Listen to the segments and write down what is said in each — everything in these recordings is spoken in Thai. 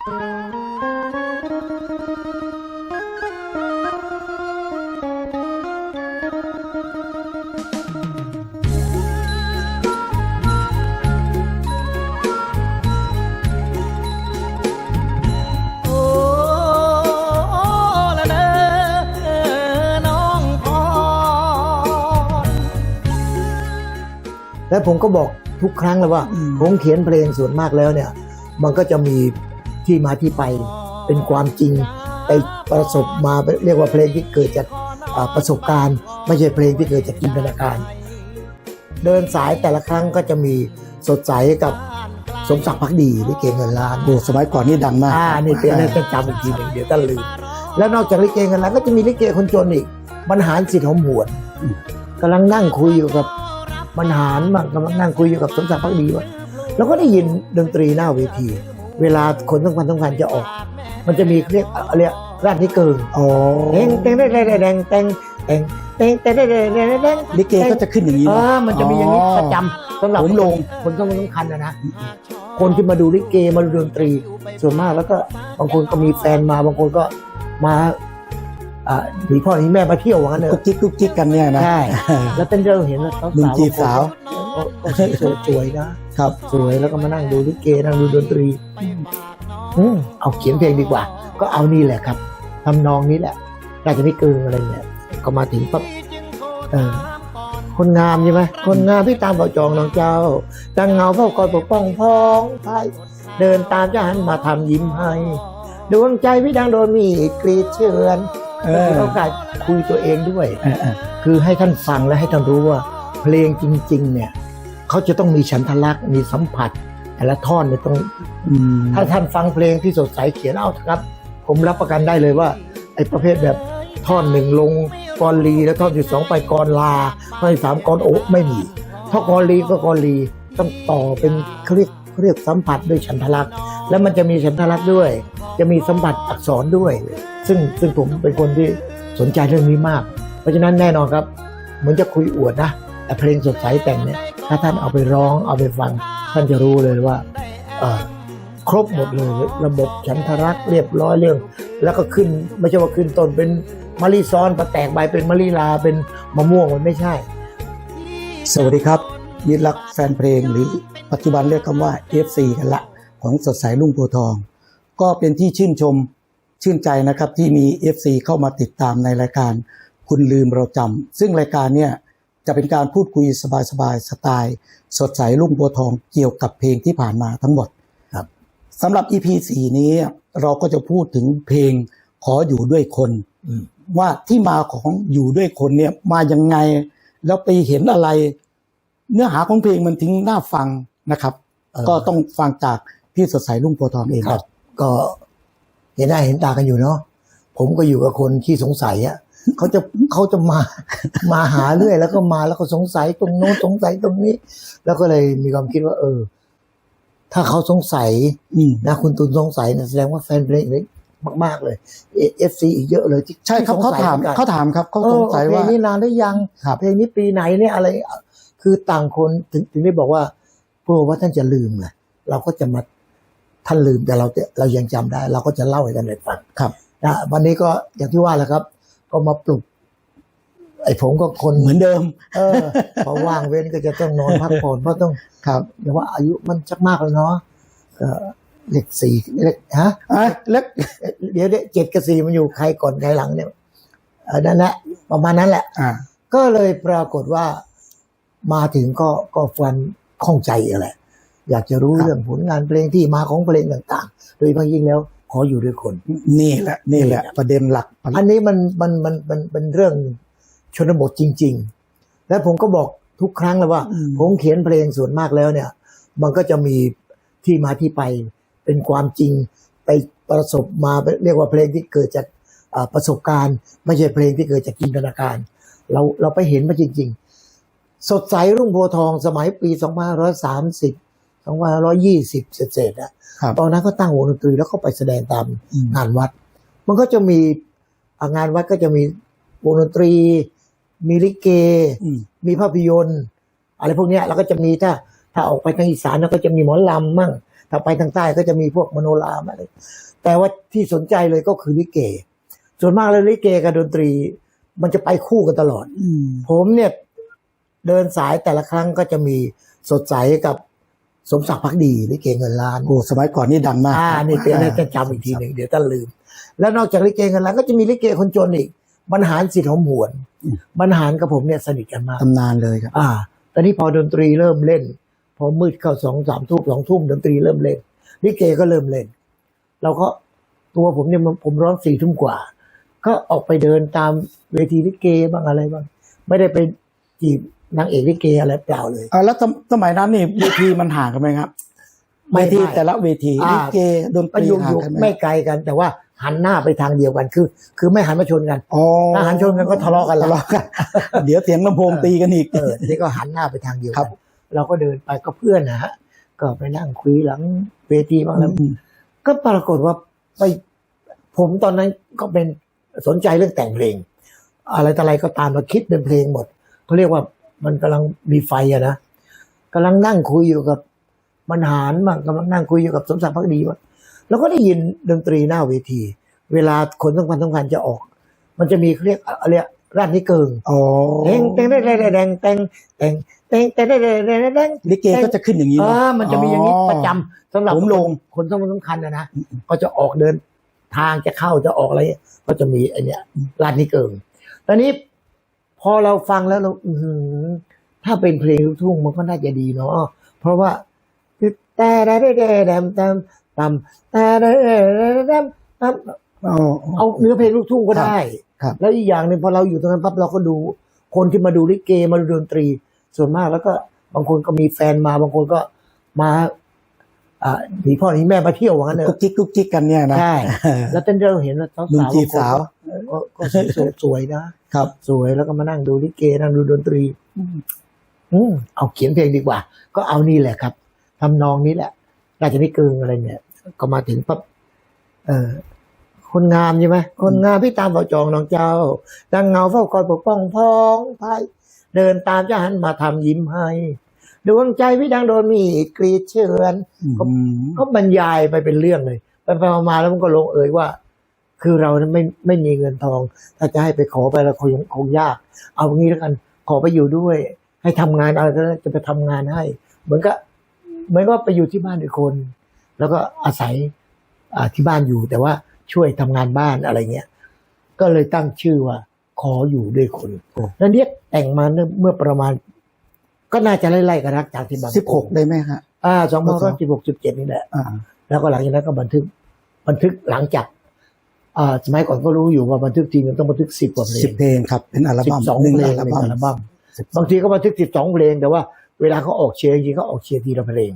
โอ้ละเนอน้องพร และผมก็บอกทุกครั้งเลยว่า อืม ผมเขียนเพลงส่วนมากแล้วเนี่ย มันก็จะมี ที่มาที่ไป เป็นความจริงไปประสบมาเรียกว่าเพลงที่เกิดจากอ่าประสบการณ์ ไม่ใช่เพลงที่เกิดจากจินตนาการ เดินสายแต่ละครั้งก็จะมีสดใสกับสมศักดิ์พักดีลิเกเงินล้านโอ้สมัยก่อนนี่ดังมากอ่านี่เป็นอะไรต้องจำอีกทีหนึ่งเดี๋ยวท่านลืมแล้วนอกจากลิเกเงินล้านก็จะมีลิเกคนจนอีกบรรหารสิทธิ์หอมหวนกำลังนั่งคุยอยู่กับบรรหารบ้างกำลังนั่งคุยอยู่กับสมศักดิ์พักดีว่าแล้วก็ได้ยินดนตรีหน้าเวที เวลาคนต้องการต้องการจะออก มันจะมีเรียกอะไรยกราชนิเกิงอ๋อเต็งเต็งเต็งเต็งเต็งเต็งเต็งเต็งเต็งเต็งเต็งเต็งเต็งลิเกก็จะขึ้นอย่างนี้เอนะอมันจะมีอย่างนี้ประจำสำหรับผมลงคนสำคัญนะนะคนที่มาดูลิเกมาดูดนตรี ส่วนมากแล้วก็บางคนก็มีแฟนมาบางคนก็มาอ่าหนีพ่อหนีแม่มาเที่ยวว่างั้นเถกุ๊กอะกิ๊กกุ๊กกิ๊กกันเนี่ยนะใช่แล้วเป็นเรื่องเห็นแล้วหนุ่มจีบสาวก็สวยสวยๆนะ ครับ สวยแล้วก็มานั่งดูลิเกนั่งดูดนตรีอืมเอาเขียนเพลงดีกว่า ก็เอานี่แหละครับทำนองนี้แหละราชนิเกิงอะไรเนี่ยก็มาถึงปั๊บเออคนงามใช่ไหมคนงามที่ตามเฝ้าจองน้องเจ้าจังเงาเฝ้าคอยปกป้องพ้องไทยเดินตามเจ้าหันมาทำยิ้มให้ดวงใจพี่ดังโดนมีกรีดเชือนเอก็อคือโอกาสคุยตัวเองด้วยเออเออคือให้ท่านฟังและให้ท่านรู้ว่า เพลงจริง ๆ เนี่ย เขาจะต้องมีฉันทลักษณ์มีสัมผัส แต่ละท่อนเนี่ยต้องอืมถ้าท่านฟังเพลงที่สดใสเขียนเอาเถอะครับ ผมรับประกันได้เลยว่า ไอ้ประเภทแบบท่อนหนึ่งลงกรลีแล้วท่อนที่สองไปกรลาท่อนที่สามกรโอะไม่มีถ้ากรลีก็กรลีต้องต่อเป็นเขาเรียกเขาเรียกสัมผัสด้วยฉันทลักษณ์แล้วมันจะมีฉันทลักษณ์ด้วย จะมีสัมผัสอักษรด้วย ซึ่งซึ่งผมเป็นคนที่สนใจเรื่องนี้มาก เพราะฉะนั้นแน่นอนครับ เหมือนจะคุยอวดนะแต่ เพลงสดใสแต่งเนี่ย ถ้าท่านเอาไปร้องเอาไปฟัง ท่านจะรู้เลยว่าครบหมดเลยระบบฉันทรักเรียบร้อยเรื่อง แล้วก็ขึ้นไม่ใช่ว่าขึ้นต้นเป็นมะลิซ้อนประแตกใบเป็นมะลิลาเป็นมะม่วงมันไม่ใช่ สวัสดีครับมิตรรักแฟนเพลงหรือปัจจุบันเรียกคำว่า FC กันละ ของสดใสลุ่งโพทอง ก็เป็นที่ชื่นชมชื่นใจนะครับที่มี FC เข้ามาติดตามในรายการคุณลืมเราจำซึ่งรายการเนี่ย จะเป็นการพูดคุยสบายๆสไตล์ สดใสลุ่งโพธิ์ทองเกี่ยวกับเพลงที่ผ่านมาทั้งหมดครับสำหรับ EP 4นี้เราก็จะพูดถึงเพลงขออยู่ด้วยคนอืมว่าที่มาของอยู่ด้วยคนเนี่ยมายังไง แล้วไปเห็นอะไร เนื้อหาของเพลงมันถึงน่าฟังนะครับเอ่อก็ต้องฟังจากพี่สดใสลุ่งโพธิ์ทองเองครับ ก็เห็นหน้าเห็นตากันอยู่เนาะผมก็อยู่กับคนที่สงสัยอะ เขาจะเขาจะมามาหาเรื่อย แล้วก็มาแล้วก็สงสัยตรงโน้นสงสัยตรงนี้ แล้วก็เลยมีความคิดว่า เออ ถ้าเขาสงสัยอืมนะคุณตุนสงสัยนะแสดงว่าแฟนเพลงเล็กมาก ๆ เลยเอฟซีอีกเยอะเลยที่ใช่ครับที่เขาสงสัยถามหอนกันเขาถามครับเขาเอสองสัยเพลว่างนี้นานหรือยังครับเพลงนี้ปีไหนเนี่ยอะไร คือต่างคนถึงถึงได้บอกว่ากลัวว่าท่านจะลืมไงเราก็จะมาท่านลืมแต่เราจะเรายังจำได้ เราก็จะเล่าให้ท่านได้ฟังครับนะวันนี้ก็อย่างที่ว่าแหละครับ ก็มาปลุก ไอ้ผมก็คนเหมือนเดิม เออพอว่างเว้นก็จะต้องนอนพักผ่อนเพราะต้องครับอย่าว่าอายุมันชักมากแล้วเนาะเออเลขสี่เลขฮะอะแล้วเดี๋ยวเดี๋ยวเจ็ดกับสี่มันอยู่ใครก่อนใครหลังเนี่ยเออนั่นแหละประมาณนั้นแหละ อ่า ก็เลยปรากฏว่ามาถึงก็ก็ฟันข้องใจอะไรอยากจะรู้ครับเรื่องผลงานเพลงที่มาของเพลงต่าง ๆ โดยเฉพาะยิ่งแล้ว ขออยู่ด้วยคน นี่แหละนี่แหละประเด็นหลัก อันนี้มันมันมันมันเป็นเรื่องชนบทจริง ๆ และผมก็บอกทุกครั้งเลยว่าอืมผมเขียนเพลงส่วนมากแล้วเนี่ย มันก็จะมีที่มาที่ไปเป็นความจริงไปประสบมาเรียกว่าเพลงที่เกิดจากอ่าประสบการณ์ ไม่ใช่เพลงที่เกิดจากจินตนาการ เราเราไปเห็นมาจริง ๆ สดใสรุ่งโพธิ์ทองสมัยปี 2530 2520เศษๆอะครับตอนนั้นก็ตั้งวงดนตรีแล้วก็ไปแสดงตามอืมงานวัด มันก็จะมีอ่างานวัดก็จะมีวงดนตรี มีลิเกอืมมีภาพยนตร์อะไรพวกเนี้ยแล้วก็จะมีถ้าถ้าออกไปทางอีสานแล้วก็จะมีหมอลำมั่งถ้าไปทางใต้ก็จะมีพวกมโนรามาเลยแต่ว่าที่สนใจเลยก็คือลิเก ส่วนมากแล้วลิเกกับดนตรี มันจะไปคู่กันตลอดอืมผมเนี่ยเดินสายแต่ละครั้งก็จะมีสดใสกับ สมศักดิ์พักดีลิเกเงินล้านโอ้สมัยก่อนนี่ดังมากอ่าครับนี่เดี๋ยวเราจะจำอีกทีหนึ่งเดี๋ยวท่านลืม แล้วนอกจากลิเกเงินล้านก็จะมีลิเกคนจนอีกบรรหารสิทธิ์หอมหวนบรรหารกับผมเนี่ยสนิทกันมากตำนานเลยครับ อ่า ตอนนี้พอดนตรีเริ่มเล่น พอมืดเข้าสองสามทุ่มสองทุ่มดนตรีเริ่มเล่นลิเกก็เริ่มเล่น เราก็ตัวผมเนี่ยมันผมร้องสี่ทุ่มกว่า ก็ออกไปเดินตามเวทีลิเกบ้างอะไรบ้างไม่ได้ไปจีบ นางเอกลิเกอะไรเปล่าเลยอ่าแล้วสมสมัยนั้นนี่เวทีมันห่างกันไหมครับไม่เวทีไม่แต่ละเวทีอ่าลิเกดนตก็รีอยู่ห่าองยู่กันไหมไม่ไกลกัน แต่ว่าหันหน้าไปทางเดียวกันคือ คือไม่หันมาชนกันอ๋อถ้าหันชนกันก็ทะเลาะกันแล้วทะเลาะกันเดี๋ยวเสียงลำโพงตีกันอีกเออนี่ก็หันหน้าไปทางเดียวครักันบเราก็เดินไปก็เพื่อนนะฮะก็ไปนั่งคุยหลังเวทีบ้างแล้วอืมก็ปรากฏว่าไปผมตอนนั้นก็เป็นสนใจเรื่องแต่งเพลง อะไรต่ออะไรก็ตามมาคิดเป็นเพลงหมดเขาเรียกว่า มันกำลังมีไฟอะนะกำลังนั่งคุยอยู่กับบรรหารบ้างกำลังนั่งคุยอยู่กับสมศักดิ์พักดีบ้างแล้วก็ได้ยินดนตรีหน้าเวที เวลาคนสำคัญสำคัญจะออก มันจะมีเรียกอะไรราชนิเกิงเต่งเต่งได้ได้แดงแดงแดงแดงแดงได้ได้แดงลิเกก็จะขึ้นอย่างนี้อ่มันจะมีอย่างนี้ประจำสำหรับผมลงคนสำคัญสำคัญนะนะก็จะออกเดินทางจะเข้าจะออกอะไรก็จะมีอันเนี้ยราชนิเกิงตอนนี้ พอเราฟังแล้วเราถ้าเป็นเพลงลูกทุ่งมันก็น่าจะดีเนาะเพราะว่าแต่ได้ได้แดมแตมตำแต่ได้แดมตำเอาเนื้อเพลงลูกทุ่งก็ได้แล้วอีกอย่างหนึ่งพอเราอยู่ตรงนั้นปั๊บเราก็ดู คนที่มาดูลิเกมาดูดนตรี ส่วนมากแล้วก็บางคนก็มีแฟนมาบางคนก็มาหนีพ่อหนีแม่มาเที่ยวว่างั้นเลยกุ๊กกิ๊กกุ๊กกิ๊กกันเนี่ยนะใช่แล้วเต้นเราเห็นว่าสาวดูจีบสาว ก็ก็สวยสวยนะครับ สวยแล้วก็มานั่งดูลิเกนั่งดูดนตรี อืมเอาเขียนเพลงดีกว่า ก็เอานี่แหละครับทำนองนี้แหละราชนิเกิงอะไรเนี่ย ก็มาถึงปั๊บเออคนงามใช่ไหมคนงามพี่ตามเฝ้าจองน้องเจ้า ดังเงาเฝ้าคอยปกป้องพ้องพายเดินตามเจ้าหันมาทำยิ้มให้ดวงใจพี่ดังโดนมีดกรีดเชือนอืมก็บรรยายไปเป็นเรื่องเลยไปไปมาๆแล้วมันก็ลงเอยว่า คือเรานั้นไม่ไม่มีเงินทอง ถ้าจะให้ไปขอไปแล้วคงคงยาก เอางี้แล้วกันขอไปอยู่ด้วย ให้ทำงานอะไรก็ได้จะไปทำงานให้ เหมือนก็เหมือนก็ไปอยู่ที่บ้านอีกคน แล้วก็อาศัยอ่าที่บ้านอยู่ แต่ว่าช่วยทำงานบ้านอะไรเงี้ยก็เลยตั้งชื่อว่า ขออยู่ด้วยคนแล้วเนี่ยแต่งมาเมื่อประมาณ ก็น่าจะไล่ๆกันรักจากที่บางสิบหกได้ไหมฮะอ่าสองพันสิบหกสิบเจ็ดนี่แหละอ่าแล้วก็หลังจากนั้นก็บันทึก บันทึกหลังจาก อ่าสมัยก่อนก็รู้อยู่ว่าบันทึกทีมันต้องบันทึกสิบกว่าเพลสิบงเพลงครับเป็นอัลสิบั้มบสองหนึ่งเพลงอัลในบั้มอัลบั้มสิบบางทีก็บันทึกสิบสองเพลงแต่ว่าเวลาเขาออกเชียร์จริงๆเขาออกเชียร์ทีละเพลง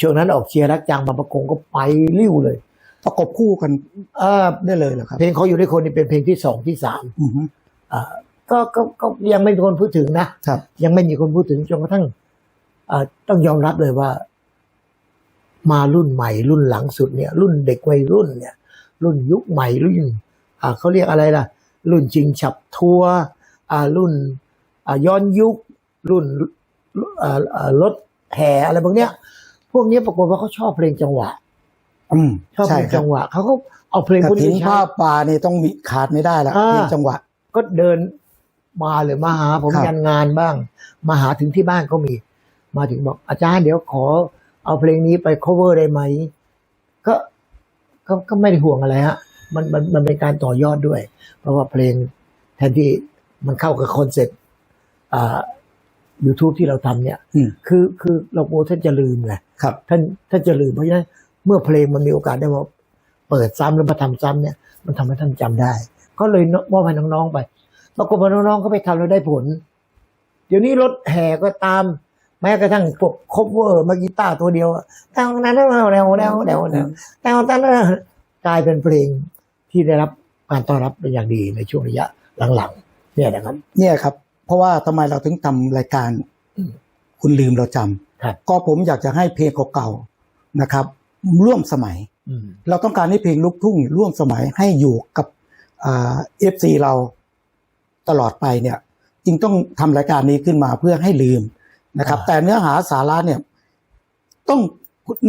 ช่วงนั้นออกเชียร์รักจางบางประกงก็ไปริ้วเลยประกบคู่กันอ่าได้เลยเหรอครับ เพลงเขาอยู่ในคนนี่เป็นเพลงที่สองที่สามอือฮึอ่าก็ก็ก็ยังไม่มีคนพูดถึงนะครับ ยังไม่มีคนพูดถึงจนกระทั่งอ่าต้องยอมรับเลยว่า มารุ่นใหม่รุ่นหลังสุดเนี่ย รุ่นเด็กวัยรุ่นเนี่ย รุ่นยุคใหม่รุ่นอ่าเขาเรียกอะไรล่ะ รุ่นจริงฉับทัวร์อ่ารุ่นอ่าย้อนยุค รุ่นอ่าอ่ารถแห่อะไรพวกเนี้ย พวกเนี้ยปรากฏว่าเขาชอบเพลงจังหวะอืมชอบใช่เพลงครัจับงหวะเขาก็เอาเพลงกพวกระนี้ถินไปใช้ผ้าป่านี่ต้องมีขาดไม่ได้ละอ่าเพลงจังหวะ ก็เดินมาเลยมาหาผมครับยันงานบ้าง มาหาถึงที่บ้านก็มี มาถึงบอกอาจารย์เดี๋ยวขอเอาเพลงนี้ไป cover ได้ไหม ก็ ก็ก็ไม่ได้ห่วงอะไรฮะมันมันมันเป็นการต่อยอดด้วย เพราะว่าเพลงแทนที่มันเข้ากับคอนเซ็ปต์อ่า YouTube ที่เราทำเนี่ยอืมคือคือเรากลัวท่านจะลืมไงครับ ท่านท่านจะลืมเพราะฉะนั้นเมื่อเพลงมันมีโอกาสได้มาเปิดซ้ำแล้วมาทำซ้ำเนี่ย มันทำให้ท่านจำได้ ก็เลยมอบให้น้องๆไปปรากฏว่าน้องๆก็ไปทำแล้วได้ผล เดี๋ยวนี้รถแห่ก็ตาม แม้กระทั่งพวกคบเวอร์มากีตาร์ตัวเดียวอะแตวนั้นแล้วแล้วแล้วแล้วแล้วแตวนั้นกลายเป็นเพลงที่ได้รับการต้อนรับเป็นอย่างดีในช่วงระยะหลังๆเนี่ยนะครับ เนี่ยครับ เพราะว่าทำไมเราถึงทำรายการอืมคุณลืมเราจำครับก็ผมอยากจะให้เพลงเก่าๆนะครับ ร่วมสมัยอืมเราต้องการให้เพลงลูกทุ่งร่วมสมัยให้อยู่กับเอฟซีเราตลอดไปเนี่ย จึงต้องทำรายการนี้ขึ้นมาเพื่อให้ลืม นะครับอ่าแต่เนื้อหาสาระเนี่ย ต้อง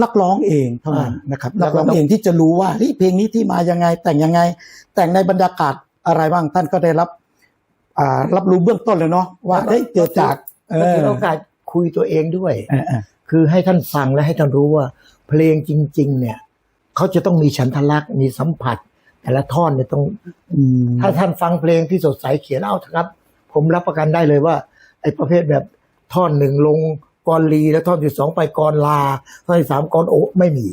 นักร้องเองเท่านั้นอ่านนะครับแล้นัวกก็ร้องต้องเองที่จะรู้ว่าเฮ้ยเพลงนี้ที่มายังไง แต่งยังไง แต่งในบรรยากาศอะไรบ้างท่านก็ได้รับอ่ารับรู้เบื้องต้นเลยเนาะว่าได้เกิดจากเอก็อถือโอกาสคุยตัวเองด้วยเออเออคือให้ท่านฟังและให้ท่านรู้ว่า เพลงจริง ๆ เนี่ยเขาจะต้องมีฉันทลักษณ์มีสัมผัส แต่ละท่อนเนี่ยต้องอืมถ้าท่านฟังเพลงที่สดใสเขียนเอาเถอะครับ ผมรับประกันได้เลยว่า ไอ้ประเภทแบบ ท่อนหนึ่งลงกรลีแล้วท่อนที่สองไปกรลาท่อนที่สามกรโอไม่มี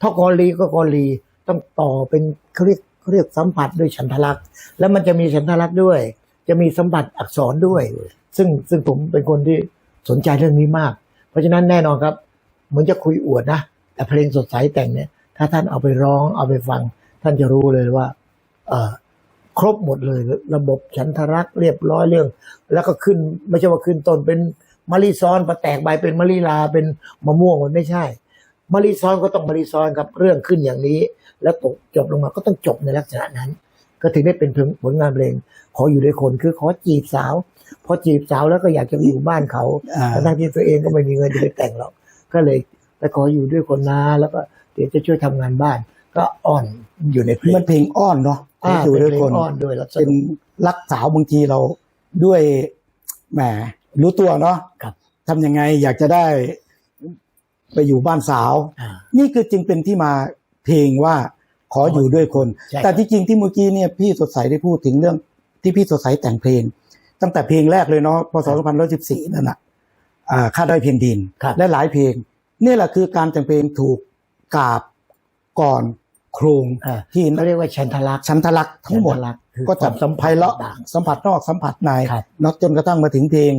ถ้ากรลีก็กรลีต้องต่อเป็นเขาเรียกเขาเรียกสัมผัสด้วยฉันทลักษณ์ แล้วมันจะมีฉันทลักษณ์ด้วย จะมีสัมผัสอักษรด้วย ซึ่งซึ่งผมเป็นคนที่สนใจเรื่องนี้มาก เพราะฉะนั้นแน่นอนครับเหมือนจะคุยอวดนะแต่เพลงสดใสแต่งเนี่ย ถ้าท่านเอาไปร้องเอาไปฟัง ท่านจะรู้เลยว่า เออครบหมดเลย ระบบฉันทรักษ์เรียบร้อยเรื่อง แล้วก็ขึ้นไม่ใช่ว่าขึ้นต้นเป็น มะลิซ้อนมาแตกใบเป็นมะลิลาเป็นมะม่วงมันไม่ใช่มะลิซ้อนก็ต้องมะลิซ้อนครับเรื่องขึ้นอย่างนี้ แล้วตกจบลงมาก็ต้องจบในลักษณะนั้น ก็ถึงได้เป็นผลงานเพลง ขออยู่ด้วยคนคือขอจีบสาว พอจีบสาวแล้วก็อยากจะไปอยู่บ้านเขาอ่าทั้งที่ตัวเองก็ไม่มีเงินจะไปแต่งหรอกก็เลยไปขออยู่ด้วยคนนะแล้วก็เดี๋ยวจะช่วยทำงานบ้าน ก็อ่อนอยู่ในเพลงมันเพลงอ้อนเนาะอ่าอยู่ด้วยเป็คนเพลงอ่อนด้วยแล้วสเป็นนุกรักสาวบางทีเราด้วยแหม รู้ตัวเนาะครับทำยังไงอยากจะได้ไปอยู่บ้านสาว อ่า นี่คือจึงเป็นที่มาเพลงว่าขออยู่ด้วยคน ใช่แต่ที่จริงที่เมื่อกี้เนี่ยพี่สดใสได้พูดถึงเรื่องที่พี่สดใสแต่งเพลง ตั้งแต่เพลงแรกเลยเนาะพศ2514นั่นน่ะอ่าค่าได้อยเพียงดิน ครับ และหลายเพลง นี่แหละคือการแต่งเพลงถูกกราบก่อนโครงอ่า ที่เขาเรียกว่าชันทลักษณ์ชั้นทลักษณ์ทั้งหมด ชันทลักษณ์คือก็จะความสัมไพพันธ์เราะต่าง สัมผัสนอกสัมผัสในครับ เนอะจนกระทั่งมาถึงเพลง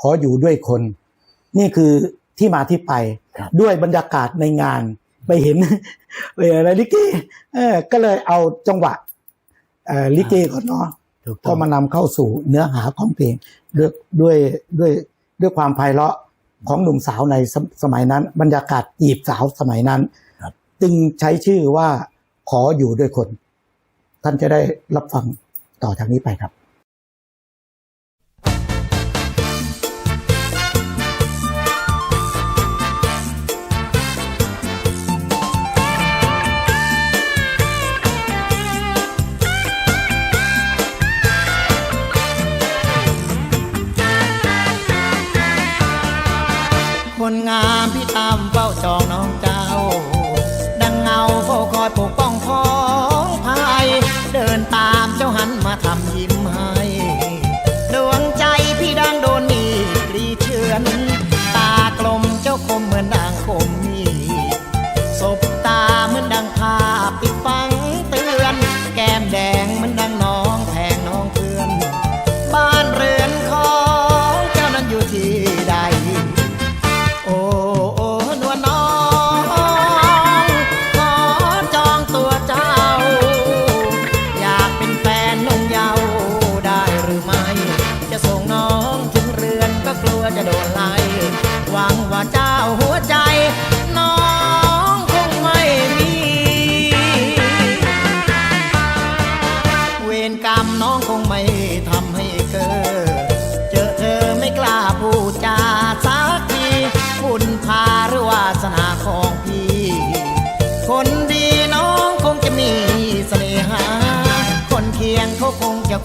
ขออยู่ด้วยคน นี่คือที่มาที่ไปครับด้วยบรรยากาศในงาน ไปเห็นเอออะไรลิเกเออก็เลยเอาจังหวะเอ่อลิเกก่อนเนาะถูกต้ก็องมานำเข้าสู่เนื้อหาของเพลงด้วยด้วยด้วยด้วยความไพเราะของหนุ่มสาวในสมสมัยนั้น บรรยากาศจีบสาวสมัยนั้นครับจึงใช้ชื่อว่าขออยู่ด้วยคน ท่านจะได้รับฟังต่อจากนี้ไปครับ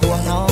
ควงน้อง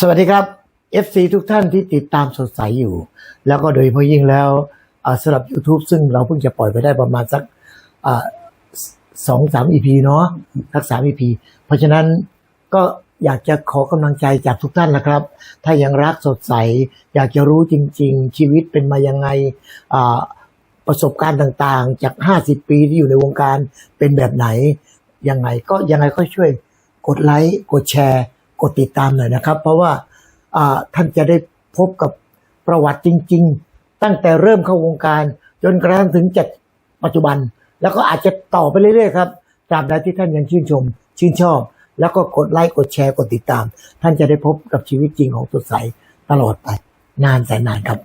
สวัสดีครับ FC ทุกท่านที่ติดตามสดใสอยู่ แล้วก็โดยเฉพาะยิ่งแล้วสำหรับ YouTube ซึ่งเราเพิ่งจะปล่อยไปได้ประมาณสักสองสาม EP เนาะสักสาม EP เพราะฉะนั้นก็อยากจะขอกำลังใจจากทุกท่านนะครับ ถ้ายังรักสดใส อยากจะรู้จริง ๆ ชีวิตเป็นมายังไงประสบการณ์ต่างๆ จาก 50 ปีที่อยู่ในวงการเป็นแบบไหนยังไงก็ยังไงก็ช่วยกดไลค์กดแชร์ ดติดตามหน่อยนะครับ เพราะว่าท่านจะได้พบกับประวัติจริง ๆ ตั้งแต่เริ่มเข้าวงการ จนกระทั่งถึงจัดปัจจุบัน แล้วก็อาจจะต่อไปเรื่อยๆครับตามใดที่ท่านยังชื่นชม ชื่นชอบ แล้วก็กดไลค์กดแชร์กดติดตาม ท่านจะได้พบกับชีวิตจริงของสดใสตลอดไป นานแสนนานครับ